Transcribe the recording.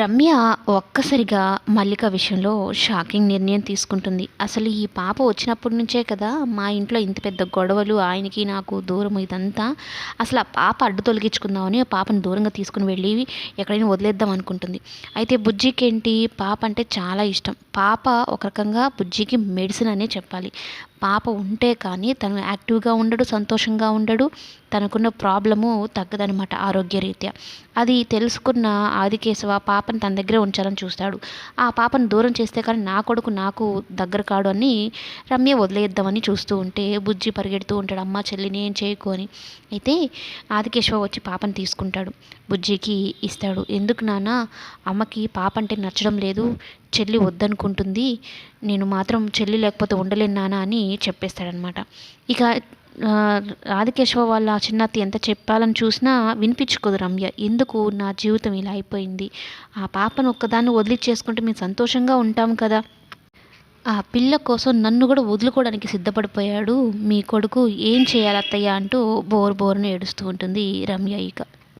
రమ్య ఒక్కసారిగా మల్లిక విషయంలో షాకింగ్ నిర్ణయం తీసుకుంటుంది. అసలు ఈ పాప వచ్చినప్పటి నుంచే కదా మా ఇంట్లో ఇంత పెద్ద గొడవలు ఆయనకి నాకు దూరం ఇదంతా. అసలు ఆ పాప అడ్డు తొలగించుకుందామని ఆ పాపను దూరంగా తీసుకుని వెళ్ళి ఎక్కడైనా వదిలేద్దాం అనుకుంటుంది. అయితే బుజ్జికి ఏంటి పాప అంటే చాలా ఇష్టం. పాప ఒక రకంగా బుజ్జికి మెడిసిన్ అనే చెప్పాలి. పాప ఉంటే కానీ తను యాక్టివ్గా ఉండడు సంతోషంగా ఉండడు. తనకున్న ప్రాబ్లము తగ్గదనమాట ఆరోగ్యరీత్యా. అది తెలుసుకున్న ఆదికేశవ పాపను తన దగ్గరే ఉంచాలని చూస్తాడు. ఆ పాపను దూరం చేస్తే కానీ నా కొడుకు నాకు దగ్గర కాడు అని రమ్య వదిలేద్దామని చూస్తూ ఉంటే బుజ్జి పరిగెడుతూ ఉంటాడు అమ్మ చెల్లిని ఏం చేయకు అని. అయితే ఆదికేశవ వచ్చి పాపను తీసుకుంటాడు. బుజ్జికి ఇస్తాడు ఎందుకు నాన్న? అమ్మకి పాప అంటే నచ్చడం లేదు. చెల్లి వద్దనుకుంటుంది నేను మాత్రం చెల్లి లేకపోతే ఉండలేను నానా అని చెప్పేస్తాడనమాట. ఇక ఆదికేశవ వాళ్ళ చిన్నత్తి ఎంత చెప్పాలని చూసినా వినిపించుకోదు రమ్య. ఎందుకు? నా జీవితం ఇలా అయిపోయింది. ఆ పాపను ఒక్కదాన్ని వదిలిచ్చేసుకుంటే మేము సంతోషంగా ఉంటాం కదా. ఆ పిల్ల కోసం నన్ను కూడా వదులుకోవడానికి సిద్ధపడిపోయాడు. మీ కొడుకు ఏం చేయాలి అత్తయ్య? అంటూ బోరు బోరును ఏడుస్తూ ఉంటుంది రమ్య ఇక.